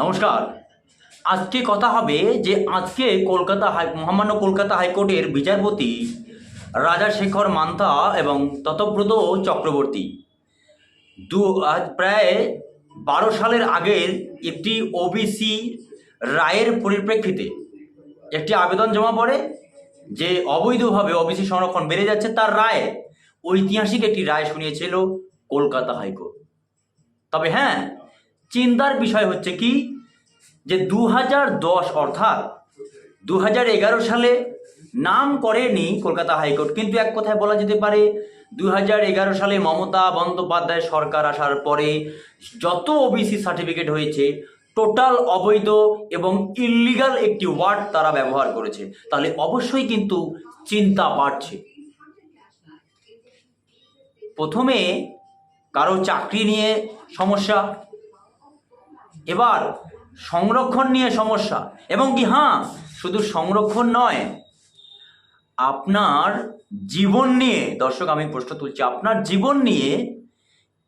নমস্কার। আজকে কথা হবে যে আজকে কলকাতা হাই মহামান্য কলকাতা হাইকোর্টের বিচারপতি রাজাশেখর মান্থা এবং ততব্রত চক্রবর্তী। দু আজ প্রায় বারো সালের আগের একটি ওবিসি রায়ের পরিপ্রেক্ষিতে একটি আবেদন জমা পড়ে যে অবৈধভাবে ওবিসি সংরক্ষণ বেড়ে যাচ্ছে তার রায় ঐতিহাসিক একটি রায় শুনিয়েছিল কলকাতা হাইকোর্ট। তবে হ্যাঁ চিন্তার বিষয় হচ্ছে কি? যে দু দশ অর্থাৎ দু সালে নাম করেনি কলকাতা হাইকোর্ট। কিন্তু এক কথায় বলা যেতে পারে দু সালে মমতা বন্দ্যোপাধ্যায় সরকার আসার পরে যত ওবিসি সার্টিফিকেট হয়েছে টোটাল অবৈধ এবং ইল্লিগাল একটি ওয়ার্ড তারা ব্যবহার করেছে। তাহলে অবশ্যই কিন্তু চিন্তা বাড়ছে। প্রথমে কারও চাকরি নিয়ে সমস্যা এবার সংরক্ষণ নিয়ে সমস্যা। এবং কি হ্যাঁ শুধু সংরক্ষণ নয়, আপনার জীবন নিয়ে, দর্শক, আমি প্রশ্ন তুলছি, আপনার জীবন নিয়ে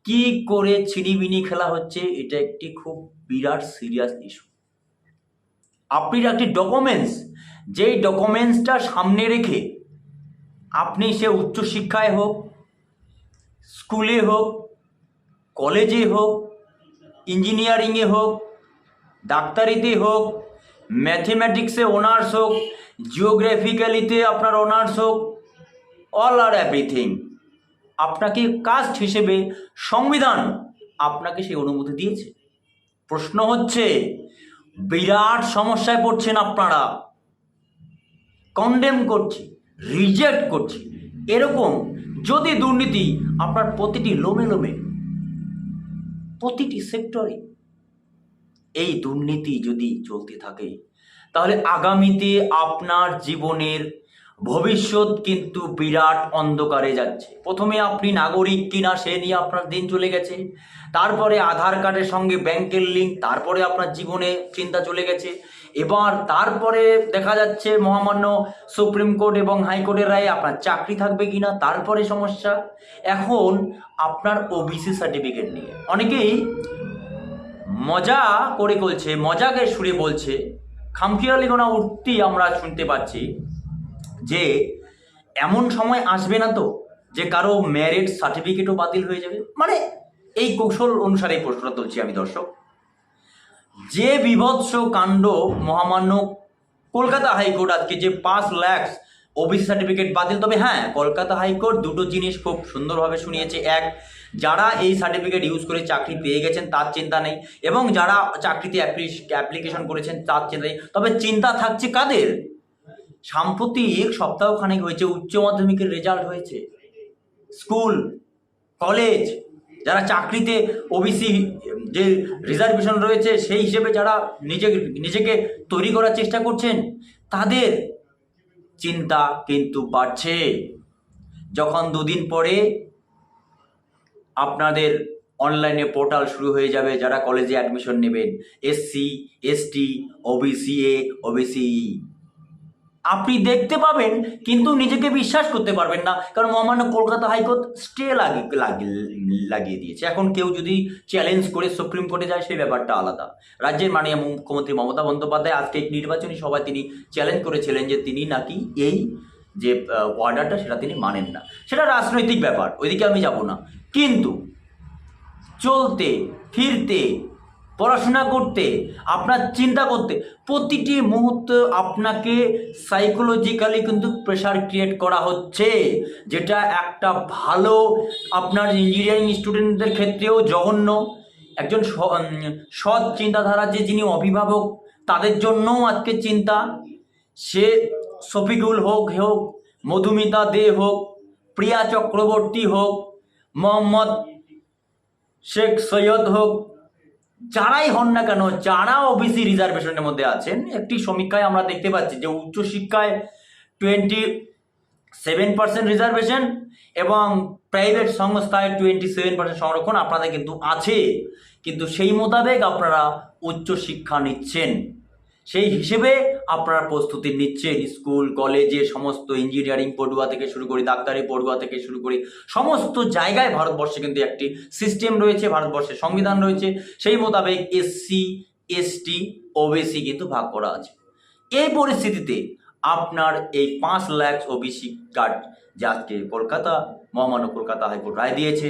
কি করে ছিনিমিনি খেলা হচ্ছে, এটা একটি খুব বিরাট সিরিয়াস ইস্যু আপনি একটি ডকুমেন্টস যেই ডকুমেন্টসটা সামনে রেখে আপনি সে উচ্চশিক্ষায় হোক, স্কুলে হোক কলেজে হোক ইঞ্জিনিয়ারিংয়ে হোক, ডাক্তারিতে হোক, ম্যাথমেটিক্সে অনার্স হোক, জিওগ্রাফিক্যালিতে আপনার অনার্স হোক, অল আর এভরিথিং। আপনাকে কাস্ট হিসেবে সংবিধান আপনাকে সেই অনুমতি দিয়েছে। প্রশ্ন হচ্ছে, বিরাট সমস্যায় পড়ছেন আপনারা। কন্ডেম করছি রিজেক্ট করছি। এরকম যদি দুর্নীতি আপনার প্রতিটি লোমে লোমে প্রতিটি সেক্টরে এই দুর্নীতি যদি চলতে থাকে তাহলে আগামীতে আপনার জীবনের ভবিষ্যৎ কিন্তু বিরাট অন্ধকারে যাচ্ছে। প্রথমে আপনি নাগরিক কিনা সে নিয়ে আপনার দিন চলে গেছে। তারপরে আধার কার্ডের সঙ্গে ব্যাংকের লিঙ্ক তারপরে আপনার জীবনে চিন্তা চলে গেছে। এবার তারপরে দেখা যাচ্ছে মহামান্য সুপ্রিম কোর্ট এবং হাইকোর্টের রায়ে আপনার চাকরি থাকবে কিনা, তারপরে সমস্যা। এখন আপনার ওবিসি সার্টিফিকেট নিয়ে। অনেকেই মজা করে বলছে মজাকে সুরে বলছে। খামখিয়ালি গোনা উঠতি আমরা শুনতে পাচ্ছি। যে এমন সময় আসবে না তো যে কারও ম্যারিড সার্টিফিকেটও বাতিল হয়ে যাবে? মানে এই কৌশল অনুসারে এই প্রশ্নটা তুলছি আমি, দর্শক। যে বিভৎস কাণ্ড মহামান্য কলকাতা হাইকোর্ট আজকে যে পাঁচ ল্যাক্স ওবিসি সার্টিফিকেট বাতিল, তবে হ্যাঁ কলকাতা হাইকোর্ট দুটো জিনিস খুব সুন্দরভাবে শুনিয়েছে। এক, যারা এই সার্টিফিকেট ইউজ করে চাকরি পেয়ে গেছেন, তার চিন্তা নেই। এবং যারা চাকরিতে অ্যাপ্লিকেশন করেছেন, তার চিন্তা নেই। তবে চিন্তা থাকছে কাদের? সাম্প্রতিক সপ্তাহখানেক হয়েছে, উচ্চ মাধ্যমিকের রেজাল্ট হয়েছে। স্কুল কলেজ যারা চাকরিতে ওবিসি যে রিজার্ভেশন রয়েছে, সেই হিসেবে যারা নিজে নিজেকে তৈরি করার চেষ্টা করছেন, তাদের চিন্তা কিন্তু বাড়ছে। যখন দুদিন পরে আপনাদের অনলাইনে পোর্টাল শুরু হয়ে যাবে, যারা কলেজে অ্যাডমিশন নেবেন SC ST OBC A OBC আপনি দেখতে পাবেন, কিন্তু নিজেকে বিশ্বাস করতে পারবেন না। কারণ মহামান্য কলকাতা হাইকোর্ট স্টে লাগিয়ে দিয়েছে। এখন কেউ যদি চ্যালেঞ্জ করে সুপ্রিম কোর্টে যায়, সেই ব্যাপারটা আলাদা। রাজ্যের মাননীয় মুখ্যমন্ত্রী মমতা বন্দ্যোপাধ্যায়, আজকে এক নির্বাচনী সভায় তিনি চ্যালেঞ্জ করেছিলেন যে তিনি নাকি এই যে অর্ডারটা সেটা তিনি মানেন না। সেটা রাজনৈতিক ব্যাপার, ওইদিকে আমি যাব না। কিন্তু চলতে, ফিরতে পড়াশোনা করতে, আপনার চিন্তা করতে, প্রতিটি মুহূর্তে আপনাকে সাইকোলজিক্যালি কিন্তু প্রেশার ক্রিয়েট করা হচ্ছে। যেটা একটা ভালো আপনার ইঞ্জিনিয়ারিং স্টুডেন্টদের ক্ষেত্রেও জঘন্য। একজন সৎ চিন্তাধারা যে যিনি অভিভাবক, তাদের জন্যও আজকে চিন্তা। সে শফিকুল হোক হোক, মধুমিতা দে হোক, প্রিয়া চক্রবর্তী হোক, মোহাম্মদ শেখ সৈয়দ হোক যারাই হন না কেন, যারা ওবিসি রিজার্ভেশনের মধ্যে আছেন, একটি সমীক্ষায় আমরা দেখতে পাচ্ছি যে উচ্চশিক্ষায় টোয়েন্টি সেভেন পার্সেন্ট রিজার্ভেশন এবং প্রাইভেট সংস্থায় টোয়েন্টি সেভেন পার্সেন্ট সংরক্ষণ আপনাদের কিন্তু আছে। কিন্তু সেই মোতাবেক আপনারা উচ্চশিক্ষা নিচ্ছেন। সেই হিসেবে আপনারা প্রস্তুতি নিচ্ছেন। স্কুল, কলেজে সমস্ত ইঞ্জিনিয়ারিং পড়ুয়া থেকে শুরু করে ডাক্তারি পড়ুয়া থেকে শুরু করে সমস্ত জায়গায় ভারতবর্ষে কিন্তু একটি সিস্টেম রয়েছে ভারতবর্ষের সংবিধান রয়েছে। সেই মোতাবেক এসসি এসটি ওবিসি কিন্তু ভাগ করা আছে। এই পরিস্থিতিতে আপনার এই পাঁচ লাখ ওবিসি কার্ড যে আজকে কলকাতা, মহামান্য কলকাতা হাইকোর্ট রায় দিয়েছে,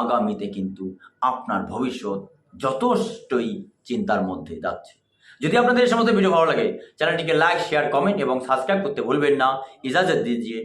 আগামীতে কিন্তু আপনার ভবিষ্যৎ যথেষ্টই চিন্তার মধ্যে যাচ্ছে। যদি আপনাদের এই সমস্ত ভিডিও ভালো লাগে, চ্যানেলটিকে লাইক শেয়ার কমেন্ট এবং সাবস্ক্রাইব করতে ভুলবেন না। ইজাজত দিজিয়ে